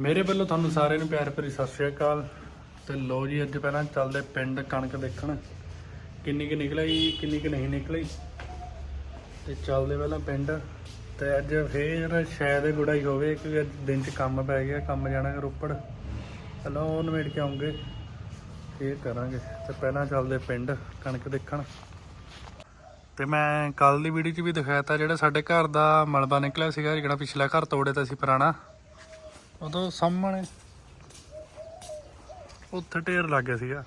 ਮੇਰੇ ਵੱਲੋਂ ਤੁਹਾਨੂੰ ਸਾਰਿਆਂ ਨੂੰ ਪਿਆਰ ਭਰੀ ਸਤਿ ਸ਼੍ਰੀ ਅਕਾਲ। ਤੇ ਲੋ ਜੀ, ਅੱਜ ਪਹਿਲਾਂ ਚੱਲਦੇ ਪਿੰਡ ਕਣਕ ਦੇਖਣ। ਕਿੰਨੀ ਕਿ ਨਿਕਲੀ, ਕਿੰਨੀ ਕਿ ਨਹੀਂ ਨਿਕਲੀ। ਤੇ ਚੱਲਦੇ ਪਹਿਲਾਂ ਪਿੰਡ। ਤੇ ਅੱਜ ਫੇਰ ਸ਼ਾਇਦ ਇਹ ਗੁੜਾਈ ਹੋਵੇ, ਕਿਉਂਕਿ ਅੱਜ ਦਿਨ 'ਚ ਕੰਮ ਪੈ ਗਿਆ, ਕੰਮ ਜਾਣਾ ਰੋਪੜ। ਪਹਿਲਾਂ ਉਹ ਨਿਬੇੜ ਕੇ ਆਉਂਗੇ, ਫੇਰ ਕਰਾਂਗੇ। ਤੇ ਪਹਿਲਾਂ ਚੱਲਦੇ ਪਿੰਡ ਕਣਕ ਦੇਖਣ। ਤੇ ਮੈਂ ਕੱਲ ਦੀ ਵੀਡੀਓ 'ਚ ਵੀ ਦਿਖਾਇਆ ਤਾ ਜਿਹੜਾ ਸਾਡੇ ਘਰ ਦਾ ਮਲਬਾ ਨਿਕਲਿਆ ਸੀਗਾ, ਜਿਹੜਾ ਪਿਛਲਾ ਘਰ ਤੋੜੇ ਤਾਂ ਸੀ ਪੁਰਾਣਾ। ਉਦੋਂ ਸਾਹਮਣੇ ਉੱਥੇ ਢੇਰ ਲੱਗ ਗਿਆ ਸੀਗਾ।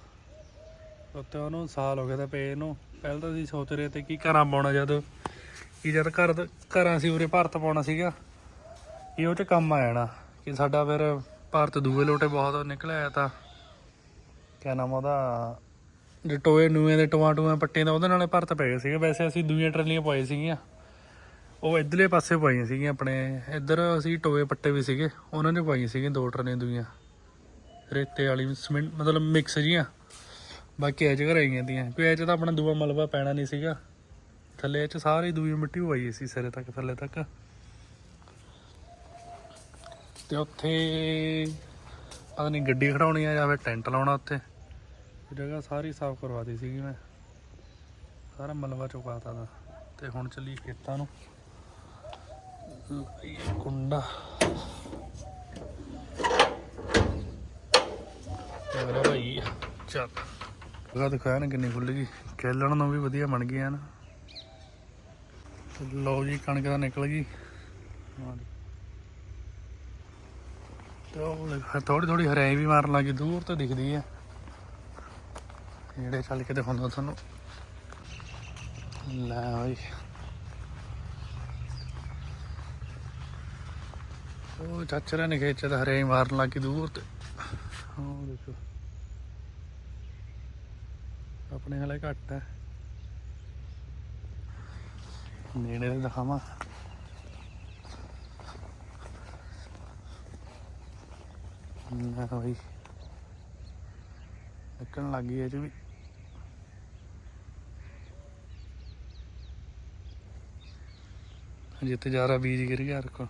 ਉੱਤੇ ਉਹਨੂੰ ਸਾਲ ਹੋ ਗਿਆ ਤਾਂ ਪਏ ਨੂੰ। ਪਹਿਲਾਂ ਤਾਂ ਅਸੀਂ ਸੋਚ ਰਹੇ ਤੇ ਕੀ ਘਰਾਂ ਪਾਉਣਾ ਜਦ ਕੀ ਜਦ ਘਰ ਦਾ- ਘਰਾਂ ਸੀ ਉਰੇ ਭਾਰਤ ਪਾਉਣਾ ਸੀਗਾ। ਇਹ ਉਹ ਚ ਕੰਮ ਆ ਜਾਣਾ। ਕਿ ਸਾਡਾ ਫਿਰ ਭਾਰਤ ਦੂਏ ਲੋਟੇ ਬਹੁਤ ਨਿਕਲਿਆ ਤਾਂ ਕਿਆ ਨਾਮ ਉਹਦਾ, ਜੇ ਟੋਏ ਨੂਏ ਦੇ ਟੋਆਂ ਟੂਆਂ ਪੱਟੇ ਦਾ ਉਹਦੇ ਨਾਲੇ ਭਰਤ ਪੈ ਗਏ ਸੀਗੇ। ਵੈਸੇ ਅਸੀਂ ਦੂਈਆਂ ਟਰਾਲੀਆਂ ਪਾਈ ਸੀਗੀਆਂ। ਉਹ ਇਧਰਲੇ ਪਾਸੇ ਪਾਈਆਂ ਸੀਗੀਆਂ ਆਪਣੇ, ਇੱਧਰ ਅਸੀਂ ਟੋਏ ਪੱਟੇ ਵੀ ਸੀਗੇ, ਉਹਨਾਂ ਨੇ ਪਾਈਆਂ ਸੀਗੀਆਂ ਦੋ ਟਰਾਲੀਆਂ ਦੂਈਆਂ। ਰੇਤੇ ਵਾਲੀ ਸਿਮੈਂਟ ਮਤਲਬ ਮਿਕਸ ਜੀਆਂ ਬਾਕੀ ਇਹ ਜਗ੍ਹਾ ਰਹੀਆਂ ਦੀਆਂ। ਕੋਈ ਇਹ ਚ ਤਾਂ ਆਪਣਾ ਦੂਆ ਮਲਬਾ ਪੈਣਾ ਨਹੀਂ ਸੀਗਾ। ਥੱਲੇ ਇਹ ਚ ਸਾਰੀ ਦੂਈ ਮਿੱਟੀ ਹੋਈ ਸੀ ਸਿਰੇ ਤੱਕ, ਥੱਲੇ ਤੱਕ। ਤੇ ਉੱਥੇ ਪਤਾ ਨਹੀਂ ਗੱਡੀ ਖੜਾਉਣੀ ਆ ਜਾਂ ਫਿਰ ਟੈਂਟ ਲਾਉਣਾ ਉੱਥੇ। ਜਗ੍ਹਾ ਸਾਰੀ ਸਾਫ਼ ਕਰਵਾ ਕਰਵਾਤੀ ਸੀਗੀ ਮੈਂ। ਸਾਰਾ ਮਲਬਾ ਚੁਕਾਤਾ ਦਾ ਤੇ। ਹੁਣ ਚੱਲੀ ਖੇਤਾਂ ਨੂੰ। ਲਾਈਏ ਕੁੰਡਾ ਤੇ ਮੇਰਾ ਭਾਈ ਚੱਲ ਜਗ੍ਹਾ ਦਿਖਾਇਆ ਨਾ ਕਿੰਨੀ ਖੁੱਲ ਗਈ ਖੇਲਣ ਨੂੰ ਵੀ ਵਧੀਆ ਬਣ ਗਈ ਨਾ ਲਓ ਜੀ ਕਣਕ ਦਾ ਨਿਕਲ ਗਈ ਉਹ ਥੋੜੀ ਥੋੜੀ ਹਰਿਆਈ ਵੀ ਮਾਰਨ ਲੱਗੀ ਦੂਰ ਤੋਂ ਦਿਖਦੀ ਆ ਜਿਹੜੇ ਚੱਲ ਕੇ ਦਿਖਾਉਂਦਾ ਤੁਹਾਨੂੰ ਲੈ ਓਏ ਉਹ ਚਾਚਰਾ ਨੇ ਖੇਚ ਤਾਂ ਹਰੇ ਮਾਰਨ ਲੱਗੀ ਦੂਰ ਤੇ। ਉਹ ਦੇਖੋ। ਆਪਣੇ ਹਲੇ ਘੱਟ ਹੈ ਨੇੜੇ ਦੇ ਦਿਖਾਵਾਂ। ਨਾ ਭਾਈ ਨਿਕਲਣ ਲੱਗ ਗਈ ਇਹ ਵੀ। ਜਿੱਥੇ ਜਾਰਾ ਬੀਜ ਗਿਰ ਗਿਆ ਰਕੋ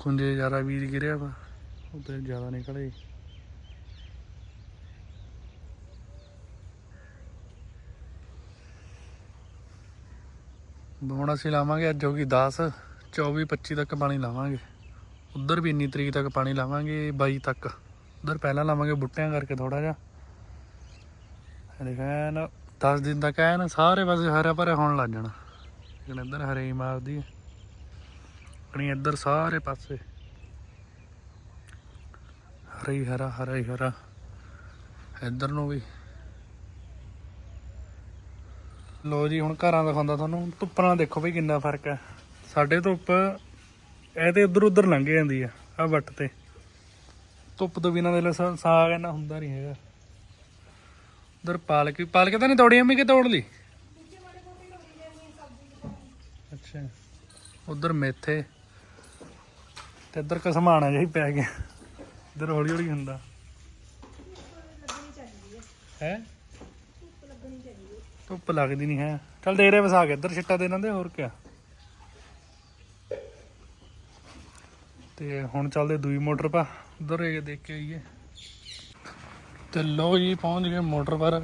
ਉਹ ਖੁੰਝੇ ਜਾਰਾ ਬੀਜ ਗਿਰਿਆ ਵਾ। ਉੱਤੇ ਜ਼ਿਆਦਾ ਨਿਕਲੇ। ਹੁਣ ਅਸੀਂ ਲਾਵਾਂਗੇ ਅੱਜ ਹੋ ਗਈ 10 24 25 ਤੱਕ ਪਾਣੀ ਲਾਵਾਂਗੇ। ਉਧਰ ਵੀ ਇੰਨੀ ਤਰੀਕ ਤੱਕ ਪਾਣੀ ਲਾਵਾਂਗੇ 22 ਤੱਕ। ਉਧਰ ਪਹਿਲਾਂ ਲਾਵਾਂਗੇ ਬੁੱਟਿਆਂ ਕਰਕੇ ਥੋੜਾ ਜਿਹਾ। ਦੇਖੈਨ 10 ਦਿਨ ਤੱਕ ਐਨ ਸਾਰੇ ਪਾਸੇ ਹਰਾ ਭਰਾ ਹੋਣ ਲੱਗ ਜਾਣਾ। ਜਿਵੇਂ ਇੱਧਰ ਹਰੇ ਮਾਰਦੀ ਹੈ। ਆਪਣੀ ਇੱਧਰ ਸਾਰੇ ਪਾਸੇ। ਹਰਾ ਹਰਾ ਹਰਾ ਹੀ ਹਰਾ। ਇੱਧਰ ਨੂੰ ਵੀ। ਲੋ ਜੀ, ਹੁਣ ਘਰਾਂ ਦਿਖਾਉਂਦਾ ਤੁਹਾਨੂੰ। ਧੁੱਪ ਨਾਲ ਦੇਖੋ ਵੀ ਕਿੰਨਾ ਫ਼ਰਕ ਹੈ। ਸਾਡੇ ਧੁੱਪ ਇਹ ਤੇ ਉਧਰ ਉਧਰ ਲੰਘ ਜਾਂਦੀ ਆ ਆ ਵੱਟ ਤੇ। ਧੁੱਪ ਤੋਂ ਬਿਨਾਂ ਦੇ ਲਸਾ ਸਾਗ ਇਹਨਾਂ ਹੁੰਦਾ ਨਹੀਂ ਹੈਗਾ। ਉਧਰ ਪਾਲਕ ਪਾਲਕ ਤਾਂ ਨਹੀਂ ਤੋੜੀ ਅੰਮੀ, ਕਿ ਤੋੜ ਲਈ? ਅੱਛਾ। ਉਧਰ ਮੇਥੇ। ਤੇ ਇੱਧਰ ਕਸਮਾਣਾ ਜਿਹਾ ਹੀ ਪੈ ਗਿਆ। ਇੱਧਰ ਹੌਲੀ ਹੌਲੀ ਹੁੰਦਾ। ਹੈ? ਧੁੱਪ ਲੱਗਦੀ ਨਹੀਂ ਹੈ। ਚੱਲ ਡੇਰੇ ਵਸਾ ਕੇ ਇੱਧਰ ਛਿੱਟਾ ਦੇ ਇਹਨਾਂ ਹੋਰ ਕਿਆ। ਤੇ ਹੁਣ ਚੱਲਦੇ ਦੂਈ ਮੋਟਰ ਪਾ। ਉਧਰ ਇਹ ਦੇਖ ਕੇ ਆਈਏ। ਤੇ ਲੋ ਜੀ, ਪਹੁੰਚ ਗਏ ਮੋਟਰ ਪਰ।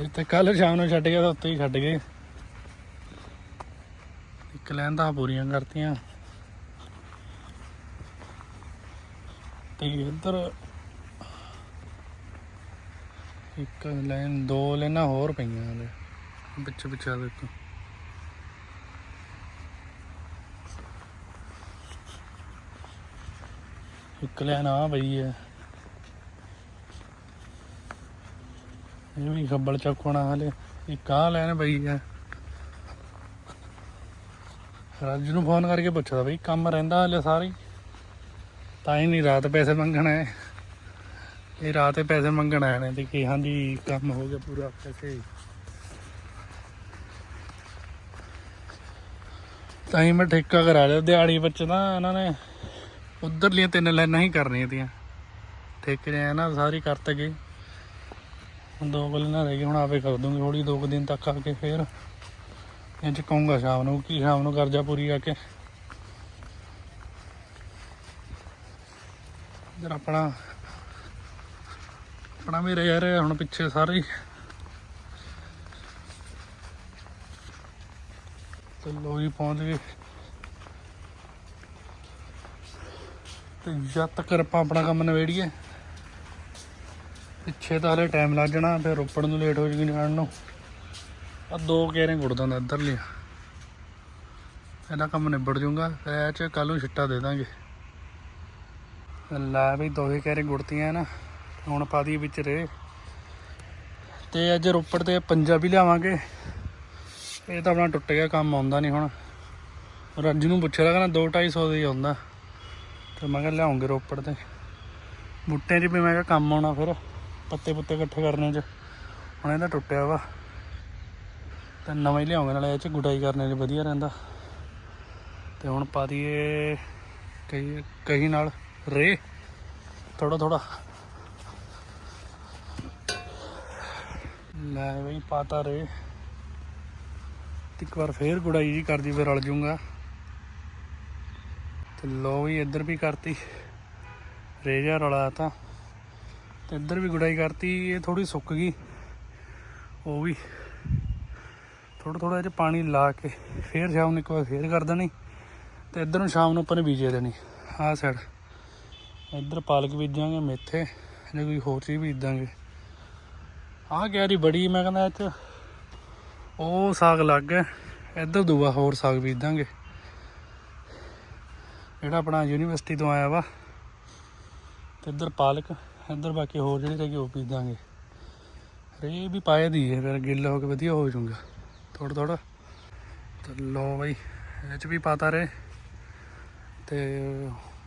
ਜਿੱਥੇ ਕੱਲ ਸ਼ਾਮ ਨੂੰ ਛੱਡ ਗਿਆ ਤਾਂ ਉੱਤੇ ਹੀ ਛੱਡ ਗਏ। ਇੱਕ ਲੈਣ ਤਾਂ ਪੂਰੀਆਂ ਕਰਤੀਆਂ। ਤੇ ਇੱਧਰ ਇੱਕ ਲਾਈਨ, ਦੋ ਲਾਈਨਾਂ ਹੋਰ ਪਈਆਂ ਹਲੇ। ਪਿੱਛੇ ਪਿੱਛੇ ਦੇਖੋ। ਇੱਕ ਲਾਈਨ ਆ ਪਈ ਹੈ। ਇਹ ਵੀ ਖੱਬਲ ਚੱਕਣਾ ਹਲੇ। ਇੱਕ ਆ ਲਾਈਨ ਪਈ ਹੈ। ਰਾਜੂ ਨੂੰ ਫੋਨ ਕਰਕੇ ਪੁੱਛਦਾ ਬਈ, ਕੰਮ ਰਹਿੰਦਾ ਹਲੇ ਸਾਰੀ? ਤਾਂ ਹੀ ਨਹੀਂ ਰਾਤ ਪੈਸੇ ਮੰਗਣਾ ਹੈ ਇਹ ਰਾਤ ਹੀ ਪੈਸੇ ਮੰਗਣ ਆਏ ਨੇ ਤੇ ਕਿ ਹਾਂਜੀ, ਕੰਮ ਹੋ ਗਿਆ ਪੂਰਾ ਪੈਸੇ। ਤਾਂ ਹੀ ਮੈਂ ਠੇਕਾ ਕਰਾ ਲਿਆ। ਦਿਹਾੜੀ ਵਿੱਚ ਨਾ ਇਹਨਾਂ ਨੇ ਉਧਰਲੀਆਂ ਤਿੰਨ ਲਾਈਨਾਂ ਹੀ ਕਰਨੀਆਂ ਤੀਆਂ। ਠੇਕੇ ਨੇ ਨਾ ਸਾਰੀ ਕਰਤ ਗਏ। ਦੋ ਕੁ ਲਾਈਨਾਂ ਰਹਿ ਗਈ ਹੁਣ ਆਪੇ ਕਰ ਦੂੰਗੀ। ਥੋੜੀ ਦੋ ਕੁ ਦਿਨ ਤੱਕ ਆ ਕੇ ਫੇਰ। ਇਹ ਚ ਕਹੂੰਗਾ ਸ਼ਾਮ ਨੂੰ, ਕਿ ਸ਼ਾਮ ਨੂੰ ਕਰਜਾ ਪੂਰੀ ਕਰਕੇ। ਕੇ ਆਪਣਾ ਆਪਣਾ ਵੀ ਰਹਿ ਰਿਹਾ ਹੁਣ ਪਿੱਛੇ ਸਾਰੇ ਹੀ। ਤੇ ਲੋ ਜੀ ਪਹੁੰਚ ਗਏ। ਤੇ ਜਦ ਤੱਕ ਆਪਾਂ ਆਪਣਾ ਕੰਮ ਨਵੇੜੀਏ ਪਿੱਛੇ ਤਾਂ ਹਲੇ ਟਾਈਮ ਲੱਗ ਜਾਣਾ, ਫਿਰ ਰੋਪੜ ਨੂੰ ਲੇਟ ਹੋ ਜੂਗੀ ਜਾਣ ਨੂੰ। ਆ ਦੋ ਕੇਰੇ ਗੁੜ ਦਿੰਦਾ ਇੱਧਰ ਲਿਆ ਇਹਦਾ ਕੰਮ ਨਿਬੜ ਜੂਗਾ, ਫਿਰ ਇਹ ਚ ਕੱਲ ਨੂੰ ਛਿੱਟਾ ਦੇ ਦਾਂਗੇ। ਲੈ ਵੀ ਦੋਹੇ ਕੇਰੇ ਗੁੜਤੀਆਂ ਨਾ ਹੁਣ ਪਾ ਦੀ ਵਿੱਚ ਰੇ ਤੇ ਅੱਜ ਰੋਪੜ ਤੇ ਪੰਜਾਬੀ ਲਿਆਵਾਂਗੇ। ਇਹ ਤਾਂ ਆਪਣਾ ਟੁੱਟ ਗਿਆ, ਕੰਮ ਆਉਂਦਾ ਨਹੀਂ ਹੁਣ। ਰੱਜ ਨੂੰ ਪੁੱਛਿਆ ਲਗਾ ਨਾ 2 250 ਦਾ ਹੀ ਆਉਂਦਾ। ਤੇ ਮੈਂ ਕਿਹਾ ਲਿਆਉਂਗੇ ਰੋਪੜ ਤੇ। ਬੂਟਿਆਂ 'ਚ ਵੀ ਮੈਂ ਕਿਹਾ ਕੰਮ ਆਉਣਾ ਫਿਰ, ਪੱਤੇ ਪੁੱਤੇ ਇਕੱਠੇ ਕਰਨੇ 'ਚ। ਹੁਣ ਇਹਦਾ ਟੁੱਟਿਆ ਵਾ। ਤੇ ਨਵਾਂ ਹੀ ਲਿਆਉਂਗੇ, ਨਾਲੇ ਇਹ 'ਚ ਗੁਡਾਈ ਕਰਨੇ 'ਚ ਵਧੀਆ ਰਹਿੰਦਾ। ਤੇ ਹੁਣ ਪਾ ਦਈਏ ਕਈ ਕਹੀ ਨਾਲ। ਰੇ। ਥੋੜਾ ਥੋੜਾ ਲੈ ਬਈ, ਪਾਤਾ ਰੇ। ਤੇ ਇੱਕ ਵਾਰ ਫੇਰ ਗੁਡਾਈ ਜੀ ਕਰਦੀ, ਫਿਰ ਰਲ ਜੂੰਗਾ। ਤੇ ਲੋ ਵੀ ਇੱਧਰ ਵੀ ਕਰਤੀ। ਰੇਜਾ ਰਲਾ ਤਾਂ ਤੇ ਇੱਧਰ ਵੀ ਗੁਡਾਈ ਕਰਤੀ, ਇਹ ਥੋੜੀ ਸੁੱਕ ਗਈ। ਉਹ ਵੀ ਥੋੜਾ ਥੋੜਾ ਇਹ ਪਾਣੀ ਲਾ ਕੇ ਫੇਰ ਸ਼ਾਮ ਨੂੰ ਇੱਕ ਵਾਰ ਫੇਰ ਕਰ ਦੇਣੀ। ਤੇ ਇੱਧਰ ਨੂੰ ਸ਼ਾਮ ਨੂੰ ਆਪਾਂ ਨੇ ਬੀਜੇ ਦੇਣੀ। ਆਹ ਸਾਈਡ ਇੱਧਰ ਪਾਲਕ ਬੀਜਾਂਗੇ, ਮੇਥੇ ਜਾਂ ਕੋਈ ਹੋਰ ਚੀਜ਼ ਬੀਜ ਦਾਂਗੇ ਆਹ ਕਿਆਰੀ ਬੜੀ, ਮੈਂ ਕਹਿੰਦਾ ਇਹ 'ਚ ਉਹ ਸਾਗ ਲੱਗ ਹੈ ਇੱਧਰ ਦੂਆ ਹੋਰ ਸਾਗ ਬੀਜ ਦਾਂਗੇ ਜਿਹੜਾ ਆਪਣਾ ਯੂਨੀਵਰਸਿਟੀ ਤੋਂ ਆਇਆ ਵਾ, ਤੇ ਇੱਧਰ ਪਾਲਕ, ਇੱਧਰ ਬਾਕੀ ਹੋਰ ਜਿਹੜੇ ਹੈਗੇ ਉਹ ਬੀਜ ਦਾਂਗੇ ਰੇ ਵੀ ਪਾਏ ਦੀ ਹੈ, ਫਿਰ ਗਿੱਲ ਹੋ ਕੇ ਵਧੀਆ ਹੋ ਜਾਊਗਾ। ਥੋੜਾ ਥੋੜਾ ਤੇ ਲੋ ਬਈ, ਇਹ ਚ ਵੀ ਪਾਤਾ ਰੇ ਤੇ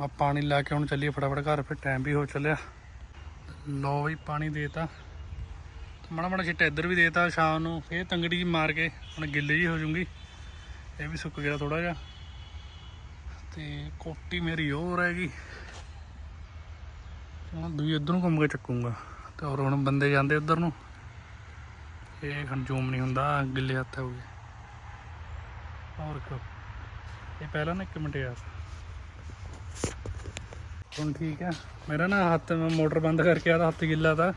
ਆ ਪਾਣੀ ਲਾ ਕੇ ਹੁਣ ਚੱਲੀਏ ਫਟਾਫਟ ਘਰ, ਫਿਰ ਟਾਈਮ ਵੀ ਹੋ ਚੱਲਿਆ। ਲੋ ਵੀ ਪਾਣੀ ਦੇਤਾ। ਤੇ ਮਾੜਾ ਮਾੜਾ ਛਿੱਟਾ ਇੱਧਰ ਵੀ ਦੇਤਾ ਸ਼ਾਮ ਨੂੰ ਫੇਰ ਤੰਗੜੀ ਜਿਹੀ ਮਾਰ ਕੇ ਹੁਣ ਗਿੱਲੇ ਜੀ ਹੋ ਜੂਗੀ ਇਹ ਵੀ ਸੁੱਕ ਗਿਆ ਥੋੜਾ ਜਿਹਾ। ਤੇ ਕੋਟੀ ਮੇਰੀ ਹੋਰ ਹੈਗੀ ਹੁਣ ਦੂਈ ਇੱਧਰ ਨੂੰ ਘੁੰਮ ਕੇ ਚੱਕੂੰਗਾ। ਤੇ ਹੋਰ ਹੁਣ ਬੰਦੇ ਜਾਂਦੇ ਉੱਧਰ ਨੂੰ। ਇਹ ਖੰਜੂਮ ਨਹੀਂ ਹੁੰਦਾ, ਗਿੱਲੇ ਹੱਥ ਹੋ ਗਏ। ਹੋਰ ਕੋ ਇਹ ਪਹਿਲਾਂ ਨਾ ਇੱਕ ਮਿੰਟ ਯਾਰ। ਹੁਣ ਠੀਕ ਆ। ਮੇਰਾ ਨਾ ਹੱਥ ਮੈਂ ਮੋਟਰ ਬੰਦ ਕਰਕੇ ਆਦਾ ਹੱਥ ਗਿੱਲਾ ਤਾਂ।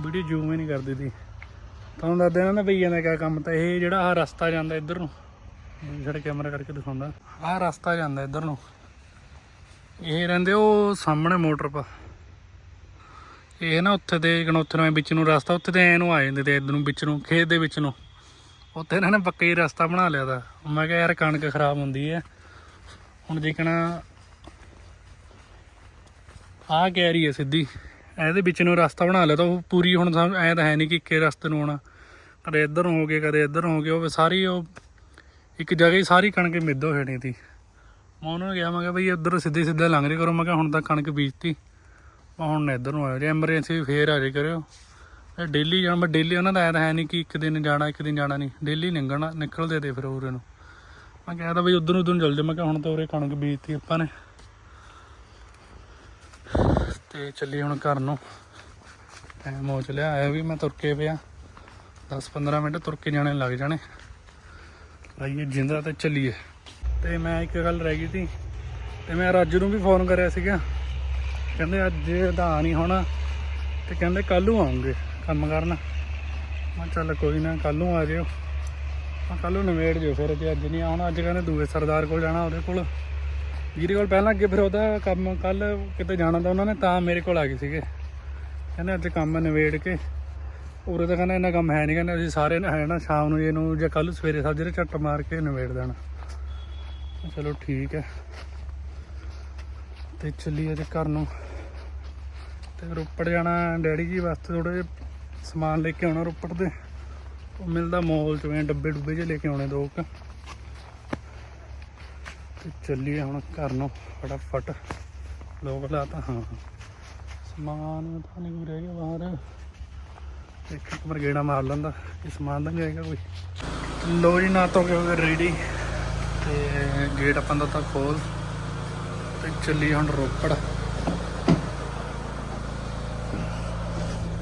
ਵੀਡੀਓ ਜ਼ੂਮ ਹੀ ਨਹੀਂ ਕਰਦੀ ਤੀ। ਤੁਹਾਨੂੰ ਦੱਸਦੇ ਨਾ ਬਈਆਂ ਦਾ ਕਿਆ ਕੰਮ ਤਾਂ। ਇਹ ਜਿਹੜਾ ਆਹ ਰਸਤਾ ਜਾਂਦਾ ਇੱਧਰ ਨੂੰ। ਜਿਹੜਾ ਕੈਮਰਾ ਕਰਕੇ ਦਿਖਾਉਂਦਾ। ਆਹ ਰਸਤਾ ਜਾਂਦਾ ਇੱਧਰ ਨੂੰ। ਇਹ ਰਹਿੰਦੇ ਉਹ ਸਾਹਮਣੇ ਮੋਟਰ ਪਾ। ਇਹ ਨਾ ਉੱਥੇ ਦੇ ਗਣੋਥੇ ਨੂੰ ਵਿੱਚ ਨੂੰ ਰਸਤਾ, ਉੱਥੇ ਤੇ ਐ ਨੂੰ ਆ ਜਾਂਦੇ ਤੇ ਇੱਧਰ ਨੂੰ ਵਿੱਚ ਨੂੰ, ਖੇਤ ਦੇ ਵਿੱਚ ਨੂੰ। ਉੱਥੇ ਇਹਨਾਂ ਨੇ ਪੱਕੇ ਰਸਤਾ ਬਣਾ ਲਿਆ ਦਾ ਮੈਂ ਕਿਹਾ ਯਾਰ ਕਣਕ ਖਰਾਬ ਹੁੰਦੀ ਹੈ ਹੁਣ ਦੇਖਣਾ ਆਹ ਕੈਰੀ ਹੈ ਸਿੱਧੀ। ਇਹਦੇ ਵਿੱਚ ਨੂੰ ਰਸਤਾ ਬਣਾ ਲਿਆ ਤਾਂ ਉਹ ਪੂਰੀ ਹੁਣ ਸਮ ਐ ਤਾਂ ਹੈ ਨਹੀਂ ਕਿ ਇੱਕੇ ਰਸਤੇ ਨੂੰ ਆਉਣਾ। ਕਦੇ ਇੱਧਰ ਹੋ ਗਏ, ਕਦੇ ਇੱਧਰ ਹੋ ਗਏ, ਉਹ ਸਾਰੀ ਉਹ ਇੱਕ ਜਗ੍ਹਾ ਹੀ ਸਾਰੀ ਕਣਕ ਮਿੱਧ ਹੋ ਜਾਣੀ ਸੀ। ਮੈਂ ਉਹਨਾਂ ਨੂੰ ਕਿਹਾ, ਮੈਂ ਕਿਹਾ ਬਈ ਇੱਧਰ ਸਿੱਧੇ ਸਿੱਧੇ ਲੰਘ ਰਿਹਾ ਕਰੋ। ਮੈਂ ਕਿਹਾ ਹੁਣ ਤਾਂ ਕਣਕ ਬੀਜਤੀ। ਮੈਂ ਹੁਣ ਇੱਧਰ ਨੂੰ ਆਇਆ। ਜੇ ਐਮਰਜੈਂਸੀ ਫੇਰ ਆ ਜੇ ਕਰਿਓ। ਇਹ ਡੇਲੀ ਜਾਣਾ, ਮੈਂ ਡੇਲੀ ਉਹਨਾਂ ਦਾ ਐ ਤਾਂ ਹੈ ਨਹੀਂ ਕਿ ਇੱਕ ਦਿਨ ਜਾਣਾ, ਇੱਕ ਦਿਨ ਜਾਣਾ ਨਹੀਂ। ਡੇਲੀ ਲੰਘਣਾ ਨਿਕਲਦੇ ਤੇ ਫਿਰ ਉਰੇ ਨੂੰ। ਮੈਂ ਕਿਹਾ ਤਾਂ ਬਈ ਉਧਰ ਨੂੰ ਉਧਰ ਨੂੰ ਚੱਲ ਜਾ। ਮੈਂ ਕਿਹਾ ਹੁਣ ਤਾਂ ਉਰੇ ਕਣਕ ਬੀਜਤੀ ਆਪਾਂ ਨੇ। ਤੇ ਚੱਲੀ ਹੁਣ ਘਰ ਨੂੰ। ਟਾਈਮ ਹੋ ਚਲਿਆ, ਆਇਆ ਵੀ ਮੈਂ ਤੁਰ ਕੇ ਪਿਆ 10-15 ਮਿੰਟ ਤੁਰ ਕੇ ਜਾਣੇ ਲੱਗ ਜਾਣੇ। ਆਈਏ ਜਿੰਦਾ ਤੇ ਚੱਲੀਏ। ਤੇ ਮੈਂ ਇੱਕ ਗੱਲ ਰਹਿ ਗਈ ਸੀ, ਤੇ ਮੈਂ ਰਾਜੂ ਨੂੰ ਵੀ ਫੋਨ ਕਰਿਆ ਸੀਗਾ। ਕਹਿੰਦੇ ਅੱਜ ਤਾਂ ਆ ਨਹੀਂ ਹੋਣਾ, ਤੇ ਕਹਿੰਦੇ ਕੱਲ ਨੂੰ ਆਉਂਗੇ ਕੰਮ ਕਰਨ। ਮੈਂ ਚੱਲ ਕੋਈ ਨਾ ਕੱਲ ਨੂੰ ਆ ਜਿਓ। ਮੈਂ ਕੱਲ ਨੂੰ ਨਵੇੜ ਜਿਓ ਫਿਰ, ਜੇ ਅੱਜ ਨਹੀਂ ਆਉਣਾ, ਅੱਜ ਕਹਿੰਦੇ ਦੂਏ ਸਰਦਾਰ ਕੋਲ ਜਾਣਾ ਉਹਦੇ ਕੋਲ। ਜਿਹਦੇ ਕੋਲ ਪਹਿਲਾਂ ਅੱਗੇ ਫਿਰ ਉਹਦਾ ਕੰਮ ਕੱਲ ਕਿਤੇ ਜਾਣਾ ਤਾਂ ਉਹਨਾਂ ਨੇ ਤਾਂ ਮੇਰੇ ਕੋਲ ਆ ਗਏ ਸੀਗੇ। ਕਹਿੰਦੇ ਅੱਜ ਕੰਮ ਨਵੇੜ ਕੇ। ਉਰੇ ਤਾਂ ਕਹਿੰਦਾ ਇੰਨਾ ਕੰਮ ਹੈ ਨਹੀਂ ਕਹਿੰਦੇ ਅਸੀਂ ਸਾਰੇ ਨੇ ਹੈ ਨਾ ਸ਼ਾਮ ਨੂੰ ਇਹਨੂੰ ਜਾਂ ਕੱਲ ਸਵੇਰੇ ਸਾਜਰੇ ਝੱਟ ਮਾਰ ਕੇ ਨਵੇੜ ਦੇਣਾ। ਚਲੋ ਠੀਕ ਹੈ। ਤੇ ਚੱਲੀਏ ਤੇ ਘਰ ਨੂੰ। ਤੇ ਰੋਪੜ ਜਾਣਾ, ਡੈਡੀ ਜੀ ਵਾਸਤੇ ਥੋੜੇ ਸਮਾਨ ਲੈ ਕੇ ਆਉਣਾ ਰੋਪੜ ਦੇ। ਉਹ ਮਿਲਦਾ ਮੋਲ ਚੋਂ ਡੱਬੇ ਡੁੱਬੇ ਜਿਹੇ ਲੈ ਕੇ ਆਉਣੇ ਦੋ ਕੁ। ਤੇ ਚੱਲੀਏ ਹੁਣ ਘਰ ਨੂੰ ਫਟਾਫਟ। ਲੋਕ ਲਾਤਾ, ਹਾਂ ਸਮਾਨ ਤਾਂ ਨਹੀਂ ਕੋਈ ਰਹਿ ਗਿਆ ਬਾਹਰ। ਇੱਕ ਇੱਕ ਵਾਰ ਗੇੜਾ ਮਾਰ ਲੈਂਦਾ ਕਿ ਸਮਾਨ ਤਾਂ ਨਹੀਂ ਹੈਗਾ ਕੋਈ। ਲੋ ਜੀ, ਨਾ ਤੋਂ ਕੇ ਹੋ ਰੈਡੀ ਤੇ ਗੇਟ ਆਪਾਂ ਦਾ ਤਾਂ ਖੋਲ। ਤੇ ਚੱਲੀ ਹੁਣ ਰੋਪੜ।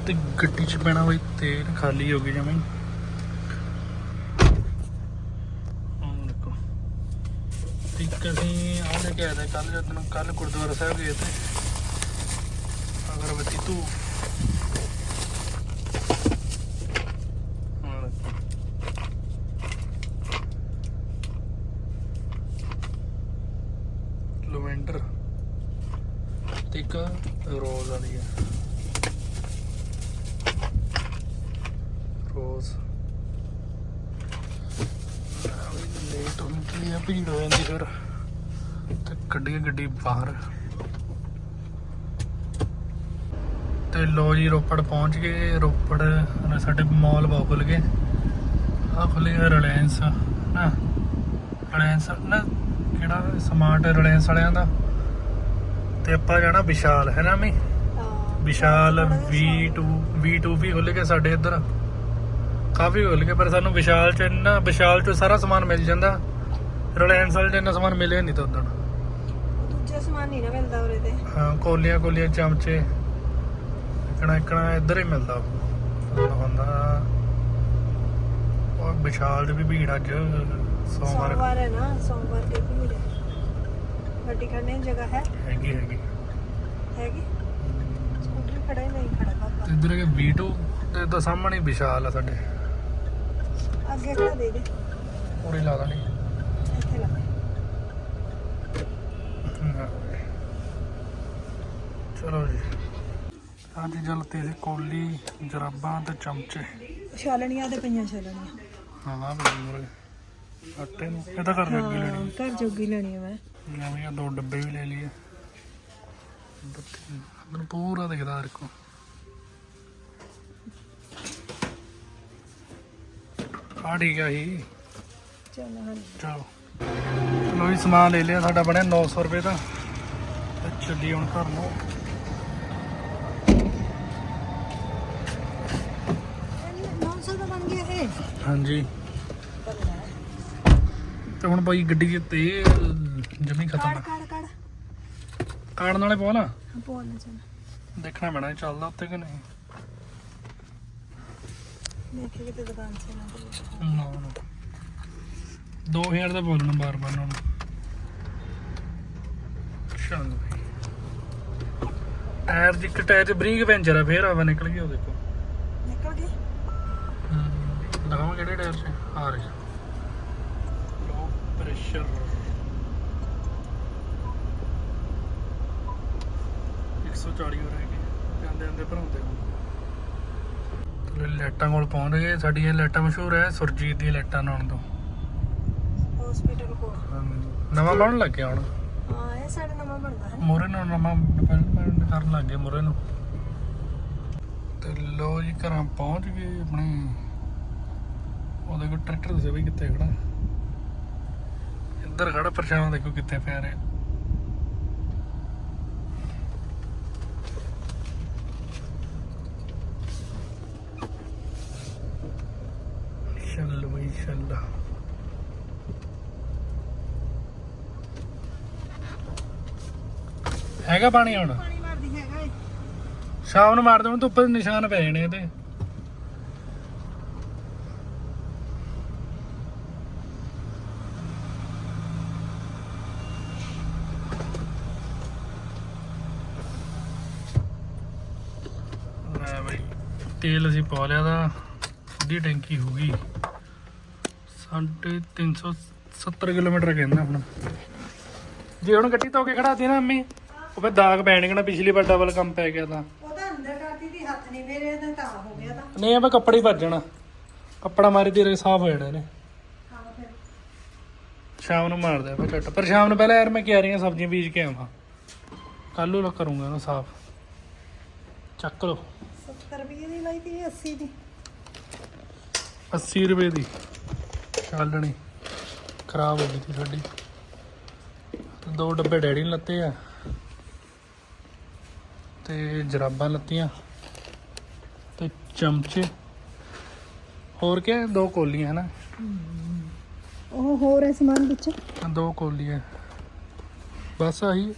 ਤੇ ਗੱਡੀ 'ਚ ਪੈਣਾ ਬਈ, ਤੇਲ ਖਾਲੀ ਹੋ ਗਈ ਜਮਾਂ ਹੀ ਤੇ ਇੱਕ ਅਸੀਂ ਆਹ ਲੈ ਕੇ ਆਏ ਕੱਲ ਜਦੋਂ ਕੱਲ ਗੁਰਦੁਆਰਾ ਸਾਹਿਬ ਗਏ ਤੇ। ਅਗਰਬੱਤੀ ਧੂਪ ਆਹ ਦੇਖੋ। ਲਵੈਂਡਰ ਤੇ ਇੱਕ ਰੋਜ਼ ਵਾਲੀ ਹੈ ਰੋਜ਼ ਲੇਟ ਹੁੰਦੀ ਹੈ ਭੀੜ ਹੋ ਜਾਂਦੀ ਫਿਰ ਤੇ ਕੱਢੀਏ ਗੱਡੀ ਬਾਹਰ ਤੇ ਲੋ ਜੀ ਰੋਪੜ ਪਹੁੰਚ ਗਏ। ਰੋਪੜ ਨਾ ਸਾਡੇ ਮਾਲ ਬਹੁਤ ਖੁੱਲ ਗਏ। ਆ ਖੁੱਲ ਗਿਆ ਰਿਲਾਇੰਸ ਨਾ ਰਿਲਾਇੰਸ ਨਾ ਕਿਹੜਾ ਸਮਾਰਟ ਰਿਲਾਇੰਸ ਵਾਲਿਆਂ ਦਾ? ਤੇ ਆਪਾਂ ਜਾਣਾ ਵਿਸ਼ਾਲ ਹੈ ਨਾ ਮੈਂ? ਵਿਸ਼ਾਲ V2 V2 ਵੀ ਖੁੱਲ ਗਿਆ ਸਾਡੇ ਇੱਧਰ। ਕਾਫੀ ਖੁੱਲ ਗਏ ਪਰ ਸਾਨੂੰ ਵਿਸ਼ਾਲ ਚ ਇੰਨਾ ਵਿਸ਼ਾਲ ਚ ਸਾਰਾ ਸਮਾਨ ਮਿਲ ਜਾਂਦਾ। ਰਿਲਾਇੰਸ ਵਾਲੇ ਇੰਨਾ ਸਮਾਨ ਮਿਲਿਆ ਨਹੀਂ ਤਾਂ ਉਦੋਂ ਦੂਜਾ ਸਮਾਨ ਨਹੀਂ ਨਾ ਮਿਲਦਾ ਉਰੇ ਤੇ। ਹਾਂ ਕੋਲੀਆਂ ਕੋਲੀਆਂ ਚਮਚੇ। ਇਕਣਾ ਇਕਣਾ ਇੱਧਰ ਹੀ ਮਿਲਦਾ ਹੁੰਦਾ ਉਹ ਵਿਸ਼ਾਲ ਚ ਵੀ ਭੀੜ ਅੱਜ ਸੋਮਵਾਰ। ਸੋਮਵਾਰ ਹੈ ਨਾ ਸੋਮਵਾਰ ਦੀ ਭੀੜ ਹੈ। ਗੱਡੀ ਖੜਨੇ ਦੀ ਜਗ੍ਹਾ ਹੈ। ਹੈਗੀ ਹੈਗੀ। ਹੈਗੀ? ਸਕੂਟਰ ਖੜਾ ਹੀ ਨਹੀਂ ਖੜਾ ਤੇ ਇੱਧਰ ਹੈਗੇ V2 ਤੇ ਤਾਂ ਸਾਹਮਣੇ ਹੀ ਵਿਸ਼ਾਲ ਆ ਸਾਡੇ। ਅੱਗੇ ਖੜਾ ਦੇ ਦੇ। ਪੂਰੀ ਲਾ ਦੇਣੀ ਇੱਥੇ ਲਾ ਚਲੋ ਜੀ। ਹਾਂਜੀ ਜਲ ਤੇਲ ਕੋਲੀ ਜਰਾਬਾਂ ਤੇ ਚਮਚੇ। ਛਾਲਣੀਆਂ ਤੇ ਪਈਆਂ ਛਾਲਣੀਆਂ। ਹਾਂ ਹਾਂ ਮੁਰੇ ਆਟੇ ਨੂੰ। ਇਹ ਤਾਂ ਕਰ ਹਾਂ ਲੈਣੀ ਘਰ ਜੋਗੀ ਲੈਣੀ ਹੈ ਮੈਂ। ਨਵੀਆਂ ਦੋ ਡੱਬੇ ਵੀ ਲੈ ਲਈਏ ਬੱਤੀ ਮੈਨੂੰ ਪੂਰਾ ਦਿਖਦਾ ਦੇਖੋ ਆ ਠੀਕ ਆ ਜੀ। ਚੱਲ ਹਾਂ। ਚਲੋ। ਚਲੋ ਜੀ ਸਮਾਨ ਲੈ ਲਿਆ ਸਾਡਾ ਬਣਿਆ 900 ਰੁਪਏ ਦਾ। ਤੇ ਚੱਲੀ ਹੁਣ ਘਰ ਨੂੰ 900 ਦਾ ਗਿਆ ਇਹ ਹਾਂਜੀ। ਤੇ ਹੁਣ ਬਾਈ ਗੱਡੀ 'ਚ ਤੇਲ ਜਮੀ ਖਤਮ ਕਾੜ ਕਾੜ ਕਾੜ। ਕਾੜਨ ਵਾਲੇ ਪਾ ਲਾ। ਹਾਂ ਬੋਲਣਾ ਚਾਹ ਦੇਖਣਾ ਪੈਣਾ ਇਹ ਚੱਲਦਾ ਉੱਤੇ ਕਿ ਨਹੀਂ। ਦੇਖੇ ਕਿਤੇ ਦੁਕਾਨ ਸੇ ਨਾ ਤੇ ਨਾ ਨਾ। 2000 ਦਾ ਬੋਲਣਾ ਬਾਰ ਬਾਰ ਨੂੰ ਚੱਲ ਟਾਇਰ ਦੀ ਇੱਕ ਟਾਇਰ 'ਚ ਬਰੀਕ ਪੈਂਚਰ ਆ ਫੇਰ ਹਵਾ ਨਿਕਲ ਉਹ ਦੇਖੋ ਨਿਕਲ ਗਈ ਦਿਖਾਵਾਂ ਕਿਹੜੇ ਟਾਇਰ 'ਚ? ਆ ਰਹੀ। ਲੋ ਪ੍ਰੈਸ਼ਰ ਹੋ ਰਹਿ ਗਏ ਜਾਂਦੇ ਜਾਂਦੇ ਭਰਾਉਂਦੇ ਤੇ ਲਾਈਟਾਂ ਕੋਲ ਪਹੁੰਚ ਗਏ। ਸਾਡੀਆਂ ਲਾਈਟਾਂ ਮਸ਼ਹੂਰ ਹੈ ਸੁਰਜੀਤ ਦੀਆਂ ਲਾਈਟਾਂ ਨਾਮ ਤੋਂ। ਹਸਪੀਟਲ ਕੋਲ। ਨਵਾਂ ਬਣਨ ਲੱਗ ਗਿਆ ਹੁਣ। ਹਾਂ ਇਹ ਸਾਡੇ ਨਵਾਂ ਬਣਦਾ ਹੈ ਮੋਰੇ ਨੂੰ ਨਵਾਂ ਡਿਵੈਲਪਮੈਂਟ ਕਰਨ ਲੱਗ ਗਏ ਮੋਰੇ ਨੂੰ। ਤੇ ਲੋ ਜੀ ਘਰਾਂ ਪਹੁੰਚ ਗਏ ਆਪਣੇ। ਉਹਦੇ ਕੋਲ ਟਰੈਕਟਰ ਦੱਸੇ ਬਈ ਕਿੱਥੇ ਖੜਾ। ਇੱਧਰ ਖੜਾ ਪਰਛਾਵਾਂ ਦੇਖੋ ਕਿੱਥੇ ਪਿਆ ਰਿਹਾ। ਚੱਲ ਬਈ ਚੱਲ ਹੈਗਾ ਪਾਣੀ ਹੁਣ? ਪਾਣੀ ਮਾਰਦੀ ਹੈਗਾ ਸ਼ਾਮ ਨੂੰ ਮਾਰ ਦੇਵਾਂ ਧੁੱਪ ਦੇ ਨਿਸ਼ਾਨ ਪੈ ਜਾਣੇ ਇਹਦੇ ਲੈ ਬਈ ਤੇਲ ਅਸੀਂ ਪਾ ਲਿਆ ਦਾ ਅੱਧੀ ਟੈਂਕੀ ਹੋ ਗਈ। ਸਾਢੇ ਤਿੰਨ ਸੌ 70 ਕਿਲੋਮੀਟਰ ਕਹਿੰਦਾ ਹੁਣ। ਜੇ ਹੁਣ ਗੱਡੀ ਧੋ ਕੇ ਖੜਾਤੀ ਨਾ ਅੰਮੀ ਉਹ ਫਿਰ ਦਾਗ ਪੈਣਗੇ ਨਾ ਪਿਛਲੀ ਵਾਰ ਡਬਲ ਕੰਮ ਪੈ ਗਿਆ ਤਾਂ। ਉਹ ਤਾਂ ਅੰਦਰ ਕਰਦੀ ਦੀ ਹੱਥ ਨਹੀਂ ਮੇਰੇ ਤਾਂ ਤਾਂ ਹੋ ਗਿਆ ਤਾਂ। ਨਹੀਂ ਆ ਮੈਂ ਕੱਪੜੇ ਹੀ ਭੱਜ ਜਾਣਾ। ਕੱਪੜਾ ਮਾਰੀ ਤੇਰੇ ਸਾਫ਼ ਹੋ ਜਾਣਾ ਨੇ। ਸ਼ਾਮ ਨੂੰ ਮਾਰਦਾ ਮੈਂ ਝੱਟ। ਪਰ ਸ਼ਾਮ ਨੂੰ ਪਹਿਲਾਂ ਯਾਰ ਮੈਂ ਕਿਆਰੀਆਂ ਸਬਜ਼ੀਆਂ ਬੀਜ ਕੇ ਆਵਾਂ। ਕੱਲ ਨੂੰ ਕਰੂੰਗਾ ਉਹਨੂੰ ਸਾਫ਼। ਚੱਕ ਲਓ। 70 ਰੁਪਏ ਦੀ ਲਈ ਤੀ 80 ਦੀ। 80 ਰੁਪਏ ਦੀ। ਛਾਲਣੀ। ਖਰਾਬ ਹੋ ਗਈ ਸੀ ਸਾਡੀ। ਦੋ ਡੱਬੇ ਡੈਡੀ ਨੇ ਲੱਤੇ ਆ। ਤੇ ਜਰਾਬਾਂ ਲੱਤੀਆਂ। ਤੇ ਚਮਚੇ। ਹੋਰ ਕੀ ਦੋ ਕੋਲੀਆਂ ਹਨਾ? ਉਹ ਹੋਰ ਹੈ ਸਮਾਨ ਵਿੱਚ? ਦੋ ਕੋਲੀਆਂ। ਬਸ ਆਹੀ।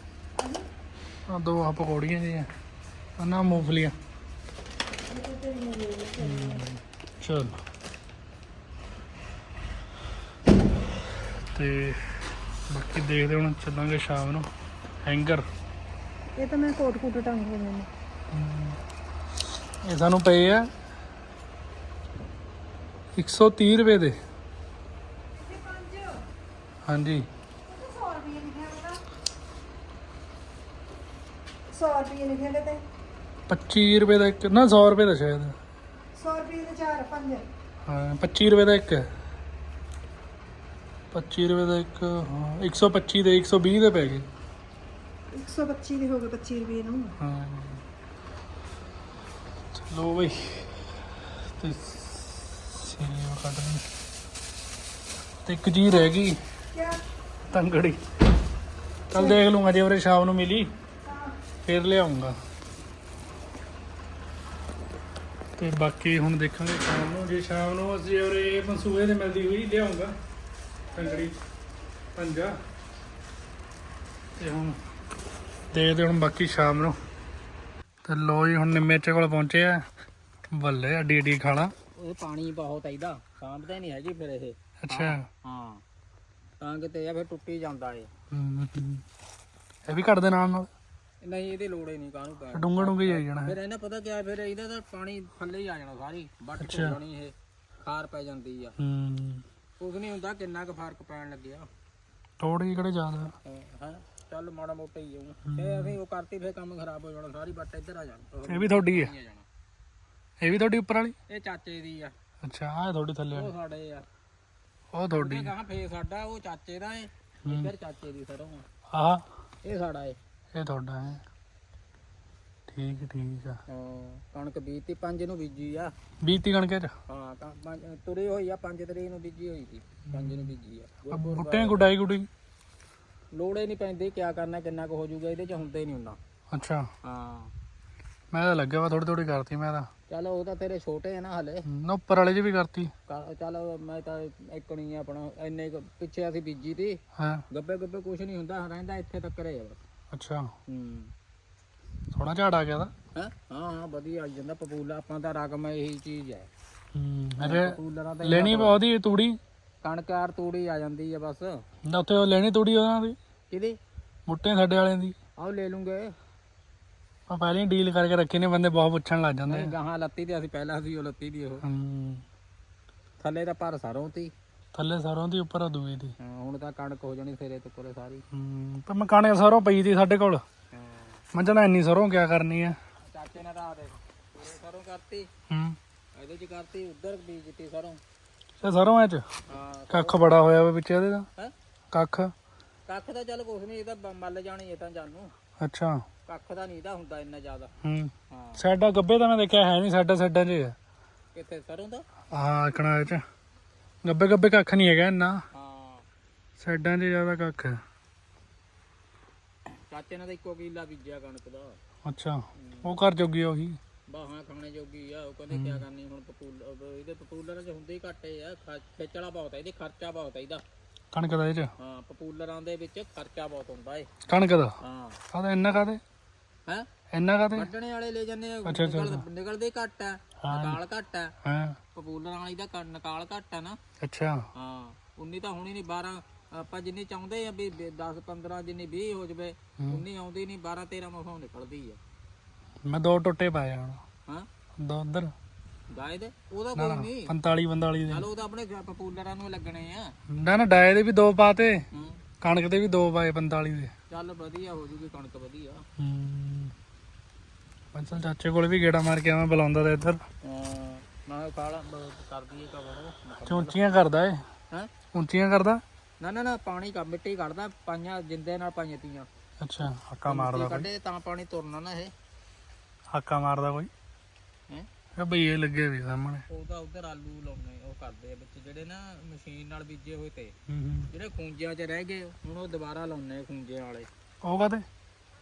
ਆ ਦੋ ਆ ਪਕੌੜੀਆਂ ਜੀ ਆ ਨਾ ਮੂੰਗਫਲੀਆਂ। ਚਲ। ਤੇ ਬਾਕੀ ਦੇਖਦੇ ਹੁਣ ਚੱਲਾਂਗੇ ਸ਼ਾਮ ਨੂੰ। ਹੈਂਗਰ ਇਹ ਤਾਂ ਮੈਂ ਕੋਟ ਕੋਟ ਟੰਗ ਹੋਏ ਨੇ ਇਹ ਸਾਨੂੰ ਪਏ ਆ 130 ਰੁਪਏ ਦੇ। ਹਾਂਜੀ। 100 ਰੁਪਏ ਲਿਖਿਆ ਉਹਦਾ 100 ਰੁਪਏ ਲਿਖਿਆ ਕਿਤੇ 25 ਰੁਪਏ ਦਾ ਇੱਕ ਨਾ 100 ਰੁਪਏ ਦਾ ਸ਼ਾਇਦ। 100 ਰੁਪਏ ਦੇ ਚਾਰ ਪੰਜ। ਹਾਂ 25 ਰੁਪਏ ਦਾ ਇੱਕ। ਹੈ 25 ਰੁਪਏ ਦਾ ਇੱਕ ਹਾਂ 125 ਦੇ 120 ਦੇ ਪੈ ਗਏ। 125 ਦੇ ਹੋ ਗਏ 25 ਰੁਪਏ ਨੂੰ। ਹਾਂ। ਚਲੋ ਬਈ ਤੇ ਸੀਨੀਅਰ ਕੱਢ ਲਈ। ਤੇ ਇੱਕ ਜੀ ਰਹਿ ਗਈ। ਕਿਆ? ਤੰਗੜੀ। ਚੱਲ ਦੇਖ ਲੂੰਗਾ ਜੇ ਉਰੇ ਸ਼ਾਮ ਨੂੰ ਮਿਲੀ ਫੇਰ ਲਿਆਉਂਗਾ। ਤੇ ਬਾਕੀ ਹੁਣ ਦੇਖਾਂਗੇ ਸ਼ਾਮ ਨੂੰ ਜੇ ਸ਼ਾਮ ਨੂੰ ਅਸੀਂ ਉਰੇ ਮਨਸੂਬੇ ਦੇ ਮਿਲਦੀ ਹੋਈ ਲਿਆਉਂਗਾ ਤੰਗੜੀ ਪੰਜਾ ਤੇ ਹੁਣ ਦੇਖਦੇ ਹੁਣ ਬਾਕੀ ਸ਼ਾਮ ਨੂੰ। ਤੇ ਲੋ ਜੀ ਹੁਣ ਨਿੰਮੇਚੇ ਕੋਲ ਪਹੁੰਚੇ ਆ। ਬੱਲੇ ਅੱਡੀ ਅੱਡੀ ਖਾਣਾ। ਇਹ ਪਾਣੀ ਬਹੁਤ ਆਈਦਾ ਸਾਂਭਦੇ ਨਹੀਂ ਹੈਗੀ ਫਿਰ ਇਹ। ਅੱਛਾ। ਹਾਂ ਤਾਂ ਕਿਤੇ ਆ ਫਿਰ ਟੁੱਟੀ ਜਾਂਦਾ ਏ। ਇਹ ਵੀ ਕੱਢ ਦੇ ਨਾਲ ਨਾਲ? ਨਹੀਂ ਇਹਦੀ ਲੋੜ ਹੀ ਨਹੀਂ ਕਾਹਨੂੰ ਪੈਣ। ਡੂੰਗਾ ਡੂੰਗਾ ਹੀ ਆਈ ਜਾਣਾ ਫਿਰ ਇਹਨਾਂ ਪਤਾ ਕਿਆ ਫਿਰ ਇਹਦਾ ਤਾਂ ਪਾਣੀ ਥੱਲੇ ਹੀ ਆ ਜਾਣਾ ਸਾਰੀ ਵੱਟ। ਹੋ ਜਾਣੀ ਇਹ ਖਾਰ ਪੈ ਜਾਂਦੀ ਆ। ਹੂੰ। ਕੁਝ ਨਹੀਂ ਹੁੰਦਾ ਕਿੰਨਾ ਕੁ ਫ਼ਰਕ ਪੈਣ ਲੱਗਿਆ। ਥੋੜੀ ਕਿਹੜੇ ਜ਼ਿਆਦਾ ਹਾਂ ਚੱਲ ਮਾੜਾ ਮੋਟਾ ਹੀ ਜਾਊ ਤੇ ਅਸੀਂ ਉਹ ਕਰਤੀ ਫਿਰ ਕੰਮ ਖਰਾਬ ਹੋ ਜਾਣਾ ਸਾਰੀ ਵੱਟ ਇੱਧਰ ਆ ਜਾਣਾ। ਇਹ ਵੀ ਤੁਹਾਡੀ ਹੈ ਆ ਇਹ ਵੀ ਤੁਹਾਡੀ ਉੱਪਰ ਵਾਲੀ? ਇਹ ਚਾਚੇ ਦੀ ਆ। ਅੱਛਾ ਆਹ ਤੁਹਾਡੀ ਥੱਲੇ ਉਹ ਸਾਡੇ ਆ। ਉਹ ਤੁਹਾਡੀ। ਗਾਂ ਫੇਰ ਸਾਡਾ ਉਹ ਚਾਚੇ ਦਾ ਏ। ਇੱਧਰ ਚਾਚੇ ਦੀ ਸਰੋਂ ਆ। ਆਹ। ਇਹ ਸਾਡਾ ਏ। ਇਹ ਤੁਹਾਡਾ ਹੈ। ਠੀਕ ਠੀਕ ਆ। ਹਾਂ ਕਣਕ ਬੀਜਤੀ ਪੰਜ ਨੂੰ ਬੀਜੀ ਆ। ਬੀਤੀ ਕਣਕੇ ਚ? ਹਾਂ ਤਾਂ ਪੰਜ ਤੁਰੀ ਹੋਈ ਆ 5 ਤਰੀਕ ਨੂੰ ਬੀਜੀ ਹੋਈ ਸੀ। 5 ਨੂੰ ਬੀਜੀ ਆ। ਬੂਟੇ ਗੁਡਾਈ ਗੁਡੀ ਲੋੜੇ ਨਹੀਂ ਪੈਂਦੀ ਕਿਆ ਕਰਨਾ ਕਿੰਨਾ ਕੁ ਹੋ ਜਾਊਗਾ ਇਹਦੇ ਚ ਹੁੰਦਾ ਹੀ ਨਹੀਂ ਹੁੰਦਾ ਅੱਛਾ। ਹਾਂ। ਮੈਂ ਤਾਂ ਲੱਗਿਆ ਵਾ ਥੋੜੀ ਥੋੜੀ ਕਰਤੀ ਮੈਂ ਤਾਂ। ਚੱਲ ਉਹ ਤਾਂ ਤੇਰੇ ਛੋਟੇ ਆ ਨਾ ਹਲੇ। ਨਾ ਉੱਪਰ ਵਾਲੇ ਚ ਵੀ ਕਰਤੀ। ਕਰ- ਚੱਲ ਮੈਂ ਤਾਂ ਇੱਕਣੀ ਆਪਣਾ ਇੰਨੇ ਕੁ ਪਿੱਛੇ ਅਸੀਂ ਬੀਜੀ ਤੀ। ਹਾਂ। ਗੱਬੇ ਗੱਬੇ ਕੁਝ ਨਹੀਂ ਹੁੰਦਾ ਰਹਿੰਦਾ ਇੱਥੇ ਤੱਕ ਰਹੇ ਬਸ। ਅੱਛਾ। ਹੂੰ। ਸੋਹਣਾ ਝਾੜ ਆ ਗਿਆ ਦਾ ਹੈਂ? ਹਾਂ ਵਧੀਆ ਆ ਜਾਂਦਾ ਪਪੂਲਾ। ਆਪਾਂ ਦਾ ਰਕਮ ਇਹੀ ਚੀਜ਼ ਹੈ। ਹੂੰ ਦਾ ਲੈਣੀ ਬਹੁਤੀ ਤੂੜੀ। ਕਣਕ ਆਰ ਤੂੜੀ ਆ ਜਾਂਦੀ ਆ ਬਸ। ਨਾ ਉੱਥੇ ਉਹ ਲੈਣੀ ਤੂੜੀ ਉਹਨਾਂ ਦੀ। ਕਿਹਦੀ? ਬੂਟੇ ਸਾਡੇ ਵਾਲਿਆਂ ਦੀ। ਆਓ ਲੈ ਲੂੰਗੇ। ਮੈਂ ਪਹਿਲਾਂ ਹੀ ਡੀਲ ਕਰਕੇ ਰੱਖੇ ਨੇ ਬੰਦੇ ਬਹੁਤ ਪੁੱਛਣ ਲੱਗ ਜਾਂਦੇ ਨਹੀਂ ਗਾਹਾਂ ਲੱਤੀ ਤੇ ਅਸੀਂ ਪਹਿਲਾਂ ਸੀ ਉਹ ਲੱਤੀ ਦੀ ਉਹ। ਹੂੰ। ਥੱਲੇ ਤਾਂ ਪਰ ਸਰੋਂ ਤੀ। ਥੱਲੇ ਸਰੋਂ ਦੀ ਉੱਪਰ ਆ ਦੂਈ ਦੀ ਹਾਂ, ਹੁਣ ਤਾਂ ਕਣਕ ਹੋ ਜਾਣੀ ਸਿਰੇ ਤੇ ਕੋਲੇ ਸਾਰੀ ਹੂੰ ਪਰ ਮਕਾਨੇ ਸਰੋਂ ਪਈ ਦੀ ਸਾਡੇ ਕੋਲ ਮੈਂ ਚਲਾ ਇੰਨੀ ਸਰੋਂ ਕਿਆ ਕਰਨੀ ਆ ਚਾਚੇ ਨੇ ਤਾਂ ਆ ਦੇਖ ਪੂਰੇ ਸਰੋਂ ਕਰਤੀ ਹੂੰ ਇਹਦੇ ਚ ਕਰਤੀ ਉਧਰ ਬੀਜ ਦਿੱਤੀ ਸਰੋਂ ਇਹ ਸਰੋਂ ਐ ਚ ਹਾਂ ਕੱਖ ਬੜਾ ਹੋਇਆ ਵਾ ਵਿੱਚ ਇਹਦੇ ਦਾ ਹੈ ਕੱਖ ਕੱਖ ਤਾਂ ਚੱਲ ਕੁਛ ਨਹੀਂ ਇਹ ਤਾਂ ਮੱਲ ਜਾਣੀ ਇਹ ਤਾਂ ਜਾਨੂੰ ਅੱਛਾ ਕੱਖ ਦਾ ਨਹੀਂ ਤਾਂ ਹੁੰਦਾ ਇੰਨਾ ਜ਼ਿਆਦਾ ਹੂੰ ਹਾਂ ਸਾਡਾ ਗੱਬੇ ਤਾਂ ਮੈਂ ਦੇਖਿਆ ਹੈ ਨਹੀਂ ਸਾਡਾ ਸਾਡਾ ਚ ਹੈ ਕਿੱਥੇ ਸਰੋਂ ਦਾ ਆਹ ਕਣਾ ਇਹ ਚ ਗੱਬੇ ਗੱਬੇ ਕੱਖ ਨਹੀਂ ਹੈਗਾ ਇੰਨਾ। ਹਾਂ। ਸਾਈਡਾਂ 'ਚ ਜ਼ਿਆਦਾ ਕੱਖ ਹੈ। ਚਾਚੇ ਨੇ ਤਾਂ ਇੱਕੋ ਕਿੱਲਾ ਬੀਜਿਆ ਕਣਕ ਦਾ। ਅੱਛਾ ਉਹ ਘਰ ਜੋਗੀ ਆ ਉਹੀ? ਬਾਹਾਂ ਖਾਣੇ ਜੋਗੀ ਆ ਉਹ ਕਹਿੰਦੇ ਕਿਆ ਕਰਨੀ ਹੁਣ ਪਪੂਲ ਅਹ ਇਹਦੇ ਪਪੂਲਰਾਂ 'ਚ ਹੁੰਦੇ ਹੀ ਘੱਟੇ ਆ ਖੇਚਲਾ ਬਹੁਤ ਆ ਇਹਦੇ ਖਰਚਾ ਬਹੁਤ ਆ ਇਹਦਾ। ਕਣਕ ਦਾ ਇਹ ਚ? ਹਾਂ ਪਪੂਲਰਾਂ ਦੇ ਵਿੱਚ ਖਰਚਾ ਬਹੁਤ ਹੁੰਦਾ ਏ ਕਣਕ ਦਾ? ਹਾਂ। ਆਦਾ ਇੰਨਾ ਕਾਦੇ ਹੈ? ਇੰਨਾ ਕਾਦੇ ਵੱਢਣੇ ਵਾਲੇ ਲੈ ਜਾਂਦੇ ਆ ਅੱਛਾ, ਅੱਛਾ, ਨਿਕਲ- ਨਿਕਲਦੇ ਹੀ ਘੱਟ ਆ ਨਕਾਲ ਘੱਟ ਆ। ਹਾਂ। ਪਪੂਲਰਾਂ ਵਾਲੀ ਦਾ ਕ- ਨਕਾਲ ਘੱਟ ਆ ਨਾ। ਅੱਛਾ। ਹਾਂ ਉਨੀ ਤਾਂ ਹੋਣੀ ਨਹੀਂ 12 ਆਪਾਂ ਜਿੰਨੀ ਚਾਹੁੰਦੇ ਆ ਵੀ 10 15 ਜਿੰਨੀ 20 ਹੋ ਜਵੇ ਉਨੀ ਆਉਂਦੀ ਨਹੀਂ 12 13 ਮਸੋਂ ਨਿਕਲਦੀ ਆ। ਮੈਂ ਦੋ ਟੁੱਟੇ ਪਾਏ ਹੁਣ। ਹਾਂ। ਦੋ ਉਧਰ। ਗਾਏ ਦੇ? ਉਹਦਾ ਕੋਈ ਨਹੀਂ 45 45 ਦੇ। ਚਲ ਉਹ ਤਾਂ ਆਪਣੇ ਪਪੂਲਰਾਂ ਨੂੰ ਲੱਗਣੇ ਆ। ਨਾ ਨਾ ਡਾਏ ਦੇ ਵੀ ਦੋ ਪਾਤੇ। ਹੂੰ। ਕਣਕ ਦੇ ਵੀ ਦੋ ਪਾਏ 45 ਦੇ। ਚੱਲ ਵਧੀਆ ਹੋ ਜੂਗੀ ਕਣਕ ਵਧੀਆ। ਹੂੰ। ਪੰਚਲ ਚਾਚੇ ਕੋਲ ਵੀ ਗੇੜਾ ਮਾਰ ਕੇ ਆਵਾਂ ਬੁਲਾਉਂਦਾ ਤੇ ਇੱਧਰ। ਹਾਂ ਮੈਂ ਕਾਲਾ ਕਰ ਦਈਏ ਕਵਰ ਚੌਂਚੀਆਂ ਕਰਦਾ ਏ? ਹੈ? ਉੱਚੀਆਂ ਕਰਦਾ? ਨਾ ਨਾ ਨਾ ਪਾਣੀ ਕਾ ਮਿੱਟੀ ਕੱਢਦਾ ਪਾਈਆਂ ਜਿੰਦੇ ਨਾਲ ਪਾਈਆਂ ਤੀਆਂ। ਅੱਛਾ ਹੱਕਾ ਮਾਰਦਾ ਕੋਈ? ਕੱਢੇ ਤਾਂ ਪਾਣੀ ਤੁਰਨਾ ਨਾ ਇਹ। ਹੱਕਾ ਮਾਰਦਾ ਕੋਈ? ਹੈ? ਇਹ ਬਈਏ ਲੱਗੇ ਵੀ ਸਾਹਮਣੇ। ਉਹ ਤਾਂ ਉਧਰ ਆਲੂ ਲਾਉਣੇ ਉਹ ਕਰਦੇ ਆ ਵਿੱਚ ਜਿਹੜੇ ਨਾ ਮਸ਼ੀਨ ਨਾਲ ਬੀਜੇ ਹੋਏ ਤੇ। ਜਿਹੜੇ ਖੂੰਜਿਆਂ 'ਚ ਰਹਿ ਗਏ ਹੁਣ ਉਹ ਦੁਬਾਰਾ ਲਾਉਣੇ ਖੂੰਜਿਆਂ ਵਾਲੇ। ਉਹ ਕਾਤੇ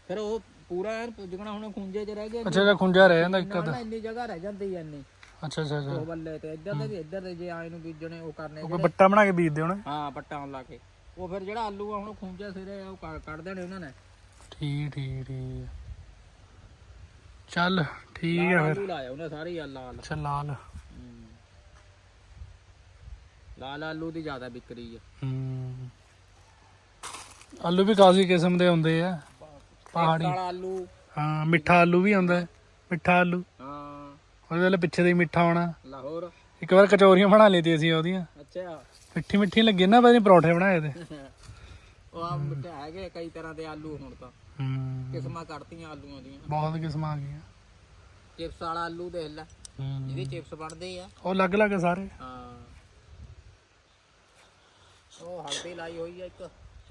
ਫਿਰ ਉਹ ਪੂਰਾ ਐਨ ਪੁੱਜਣਾ ਹੁਣ ਖੂੰਜੇ 'ਚ ਰਹਿ ਗਏ ਅੱਛਾ ਜਿਹੜਾ ਖੁੰਝਾ ਰਹਿ ਜਾਂਦਾ ਇੱਕ ਅੱਧਾ। ਨਾ ਇੰਨੀ ਜਗ੍ਹਾ ਰਹਿ ਜਾਂਦੀ ਐ ਇੰਨੀ। ਅੱਛਾ ਅੱਛਾ ਅੱਛਾ। ਉਹ ਬੱਲੇ ਤੇ ਇੱਧਰ ਦੇ ਵੀ ਇੱਧਰ ਦੇ ਜੇ ਆਏ ਨੂੰ ਬੀਜਣੇ ਉਹ ਕਰਨੇ ਉਹ ਕੋਈ ਬੱਟਾ ਬਣਾ ਕੇ ਬੀਜਦੇ ਹੋਣੇ? ਹਾਂ ਪੱਟਾਂ ਲਾ ਕੇ। ਉਹ ਫਿਰ ਜਿਹੜਾ ਆਲੂ ਆ ਹੁਣ ਖੂੰਜੇ ਸਿਰੇ ਉਹ ਕੱਢ- ਕੱਢ ਦੇਣੇ ਉਹਨਾਂ ਨੇ। ਠੀਕ ਠੀਕ ਠੀਕ। ਚੱਲ ਠੀਕ ਹੈ ਫਿਰ। ਆਲੂ ਲਾਇਆ ਉਹਨੇ ਸਾਰੀ ਆ ਲਾਲ। ਅੱਛਾ ਲਾਲ। ਲਾਲ ਆਲੂ ਦੀ ਜ਼ਿਆਦਾ ਵਿਕਰੀ ਆ। ਹੂੰ। ਆਲੂ ਵੀ ਕਾਫੀ ਕਿਸਮ ਦੇ ਹੁੰਦੇ ਆ। ਪਹਾੜੀ। ਕਾਲਾ ਆਲੂ। ਹਾਂ ਮਿੱਠਾ ਆਲੂ ਵੀ ਹੈ। ਮਿੱਠਾ ਆਲੂ। ਹਾਂ। ਉਹਦੇ ਵਾਲੇ ਪਿੱਛੇ ਦੇ ਮਿੱਠਾ ਹੋਣਾ ਲਾਹੌਰ। ਇੱਕ ਵਾਰ ਕਚੌਰੀਆਂ ਬਣਾ ਲਈਆਂ ਅਸੀਂ ਉਹਦੀਆਂ। ਅੱਛਾ। ਮਿੱਠੀ ਮਿੱਠੀ ਲੱਗੀ ਨਾ ਨਹੀਂ ਪਰੌਂਠੇ ਬਣਾਏ ਤੇ। ਉਹ ਆ ਮਿੱਠੇ ਹੈਗੇ ਕਈ ਤਰ੍ਹਾਂ ਦੇ ਆਲੂ ਹੁਣ ਤਾਂ। ਹੂੰ। ਕਿਸਮਾਂ ਕੱਢਤੀਆਂ ਆਲੂਆਂ ਦੀਆਂ। ਬਹੁਤ ਕਿਸਮਾਂ ਆ ਗਈਆਂ। ਚਿਪਸ ਵਾਲਾ ਆਲੂ ਦੇਖ ਲੈ ਜਿਹਦੇ ਚਿਪਸ ਬਣਦੇ ਆ। ਉਹ ਅਲੱਗ ਅਲੱਗ ਸਾਰੇ। ਹਾਂ। ਉਹ ਹਲਦੀ ਲਾਈ ਹੋਈ ਆ ਇੱਕ।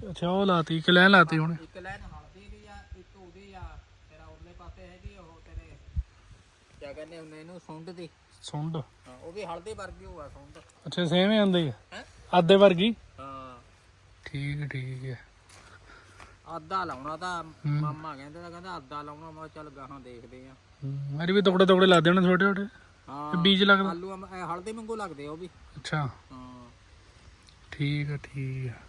ਅੱਛਾ ਉਹ ਲਾਤੀ ਇੱਕ ਲੈਣ ਲਾਤੀ ਹੁਣ। ਇੱਕ ਹਲਦੀ ਦੀ ਆ ਇੱਕ ਉਹਦੀ ਆ ਤੇਰਾ ਉਰਲੇ ਪਾਸੇ ਹੈਗੀ ਉਹ ਤੇਰੇ ਕਿਆ ਕਹਿੰਦੇ ਹੁੰਦੇ ਇਹਨੂੰ ਸੁੰਡ ਦੀ। ਸੁੰਡ? ਹਾਂ ਉਹ ਵੀ ਹਲਦੀ ਵਰਗੀ ਹੋਆ ਸੁੰਡ। ਅੱਛਾ ਸੇਮ ਹੀ ਹੁੰਦੀ ਹੈ ਹੈ? ਆਦੇ ਵਰਗੀ? ਹਾਂ। ਠੀਕ ਠੀਕ ਹੈ। ਆਦਾ ਲਾਉਣਾ ਤਾਂ ਮਾਮਾ ਕਹਿੰਦਾ ਤਾਂ ਕਹਿੰਦਾ ਆਦਾ ਲਾਉਣਾ ਮੈਂ ਚੱਲ ਗਾਹਾਂ ਦੇਖਦੇ ਆ। ਮੇਰੇ ਵੀ ਟੁਕੜੇ ਟੁਕੜੇ ਲਾ ਦੇਣੇ ਛੋਟੇ ਛੋਟੇ? ਹਾਂ ਬੀਜ ਲੱਗਦਾ? ਆਲੂ ਹਲਦੀ ਵਾਂਗੂ ਲੱਗਦੇ ਆ ਉਹ ਵੀ। ਅੱਛਾ। ਹਾਂ। ਠੀਕ ਹੈ ਠੀਕ ਹੈ।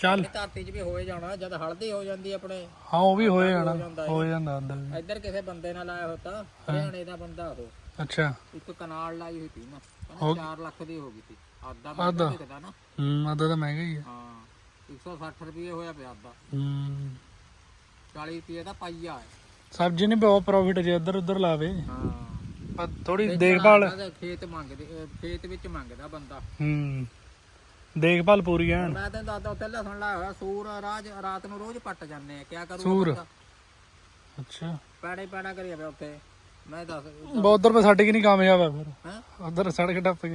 ਚੱਲ। ਧਰਤੀ 'ਚ ਵੀ ਹੋਏ ਜਾਣਾ ਜਦ ਹਲਦੀ ਹੋ ਜਾਂਦੀ ਆਪਣੇ। ਹਾਂ ਉਹ ਵੀ ਹੋਏ ਜਾਣਾ ਹੋ ਜਾਂਦਾ ਆਂਦਾ ਵੀ ਇੱਧਰ ਕਿਸੇ ਬੰਦੇ ਨਾਲ ਆਇਆ ਹੋਤਾ ਹਰਿਆਣੇ ਦਾ ਬੰਦਾ ਉਹ। ਅੱਛਾ। ਇੱਕ ਕਨਾਲ ਲਾਈ ਹੋਈ ਸੀ ਨਾ ਕਹਿੰਦਾ 4 ਲੱਖ ਦੀ ਹੋ ਗਈ ਸੀ। ਆਦਾ ਅੱਧਾ। ਨਾ। ਹੂੰ ਆਦਾ ਤਾਂ ਮਹਿੰਗਾ ਹੀ ਹੈ ਹਾਂ 160 ਰੁਪਏ ਹੋਇਆ ਪਿਆ ਆਦਾ ਹੂੰ। 40 ਰੁਪਏ ਦਾ ਪਾਈਆ ਹੈ। ਸਬਜ਼ੀ ਨਹੀਂ ਬਹੁਤ ਪ੍ਰੋਫਿਟ ਜੇ ਇੱਧਰ ਉੱਧਰ ਲਾਵੇ। ਹਾਂ। ਪਰ ਥੋੜੀ ਦੇਖਭਾਲ ਉਹਦਾ ਖੇਤ ਮੰਗਦੇ ਅਹ ਖੇਤ ਵਿੱਚ ਮੰਗਦਾ ਬੰਦਾ। ਹੂੰ। ਦੇਖਭਾਲ ਪੂਰੀ ਐਨ। ਮੈਂ ਤੈਨੂੰ ਦੱਸਦਾ ਲਸਣ ਲਾਇਆ ਹੋਇਆ ਸੂਰ ਰਾਜ ਰਾਤ ਨੂੰ ਰੋਜ਼ ਪੱਟ ਜਾਂਦੇ ਆ ਕਿਆ ਕਰੂ ਸੂਰ? ਅੱਛਾ। ਪੈੜੇ ਪੈੜਾ ਕਰੀ ਜਾਵੇ ਉੱਥੇ। ਮੈਂ ਦੱਸ ਬਹੁਤ ਉਧਰ ਪਰ ਸਾਡੇ ਕੀ ਨਹੀਂ ਕਾਮਯਾਬ ਆ ਫਿਰ। ਹੈ? ਉਧਰ ਸੜਕ ਟੱਪ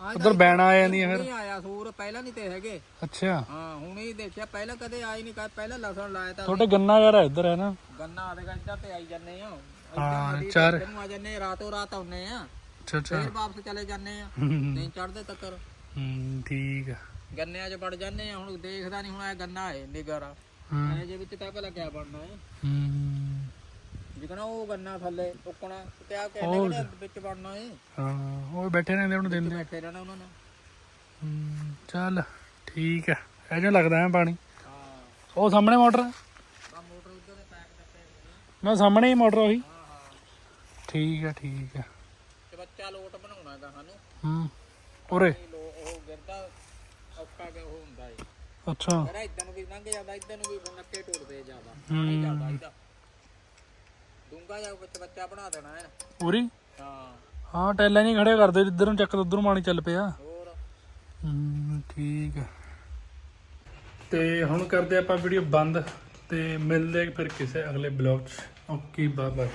ਆ ਉਧਰ ਬੈਣਾ ਆ ਜਾਂਦੀਆਂ ਫਿਰ। ਨਹੀਂ ਆਇਆ ਸੂਰ ਪਹਿਲਾਂ ਨਹੀਂ ਤੇ ਹੈਗੇ। ਅੱਛਾ। ਹਾਂ ਹੁਣ ਹੀ ਦੇਖਿਆ ਪਹਿਲਾਂ ਕਦੇ ਆਈ ਨਹੀਂ ਕਾ ਪਹਿਲਾਂ ਲਸਣ ਲਾਇਆ ਤਾਂ। ਤੁਹਾਡੇ ਗੰਨਾ ਘਰ ਹੈ ਇੱਧਰ ਹੈ ਨਾ? ਗੰਨਾ ਆਦੇਗਾ ਇੱਧਰ ਤੇ ਆਈ ਜਾਂਦੇ ਆ। ਹਾਂ, ਚਾਰ- ਚਾਰ ਨੂੰ ਆ ਜਾਂਦੇ ਆ, ਰਾਤੋਂ ਰਾਤ ਆਉਨੇ ਆ। ਅੱਛਾ ਅੱਛਾ। ਫੇਰ ਵਾਪਸ ਚਲੇ ਜਾਂਦੇ ਆ। ਹੂੰ। ਚੜਦੇ ਤੱਕਰ। ਹੂੰ, ਠੀਕ ਆ। ਗੰਨਿਆਂ 'ਚ ਵੜ ਜਾਂਦੇ ਆ ਹੁਣ ਦੇਖਦਾ ਨਹੀਂ ਹੁਣ ਇਹ ਗੰਨਾ ਹੈ ਨਿਗਰ ਹੂੰ। ਇਹ ਜੇ ਵਿੱਚ ਤਾਂ ਭਲਾ ਕਿਆ ਬਣਨਾ ਹੈ। ਹੂੰ। ਜਿਕਣਾ ਉਹ ਗੰਨਾ ਥੱਲੇ ਉੱਕਣਾ ਤੇ ਆ ਕਹਿੰਦੇ ਕਿਹੜੇ ਵਿੱਚ ਵੜਨਾ ਹੈ? ਹਾਂ ਉਹ ਬੈਠੇ ਰਹਿੰਦੇ ਹੁਣ ਦਿਨ ਦੇ। ਬੈਠੇ ਰਹਿਣਾ ਉਹਨਾਂ ਨੇ। ਹੂੰ, ਚੱਲ ਠੀਕ ਹੈ ਇਹ ਜਿਹਾ ਲੱਗਦਾ ਹੈ ਪਾਣੀ। ਹਾਂ। ਉਹ ਸਾਹਮਣੇ ਮੋਟਰ ਆ ਮੋਟਰ ਉੱਧਰ ਦੇ ਪੈਕ ਦਿੱਤੇ ਮੈਂ ਸਾਹਮਣੇ ਹੀ ਮੋਟਰ ਉਹੀ? ਹਾਂ ਹਾਂ। ਠੀਕ ਹੈ ਠੀਕ ਹੈ ਤੇ ਬੱਚਾ ਲੋਟ ਬਣਾਉਣਾ ਗਾ ਸਾਨੂੰ। ਹੂੰ। ਉਰੇ। ਔਖਾ ਕਿ ਉਹ ਹੁੰਦਾ ਏ। ਅੱਛਾ। ਮੇਰਾ ਇਦਾਂ ਨੂੰ ਵੀ ਲੰਘ ਜਾਂਦਾ ਇਦਾਂ ਨੂੰ ਵੀ ਨੱਕੇ ਟੁੱਟਦੇ ਜ਼ਿਆਦਾ। ਹੂੰ। ਨਹੀਂ ਜਾਂਦਾ ਇਹਦਾ ਡੂੰਗਾ ਜਾ ਵਿੱਚ ਬੱਚਾ ਬਣਾ ਦੇਣਾ ਹੈ। ਉਰੀ ਹਾਂ। ਹਾਂ ਟੈਲਾਂ ਨਹੀਂ ਖੜੇ ਕਰਦੇ ਇੱਧਰ ਨੂੰ ਚੱਕ ਉਧਰ ਪਾਣੀ ਚੱਲ ਪਿਆ। ਹੋਰ? ਹੂੰ ਠੀਕ ਹੈ ਤੇ ਹੁਣ ਕਰਦੇ ਆਪਾਂ ਵੀਡੀਓ ਬੰਦ ਤੇ ਮਿਲਦੇ ਫਿਰ ਕਿਸੇ ਅਗਲੇ ਬਲੌਗ 'ਚ। Okay bye bye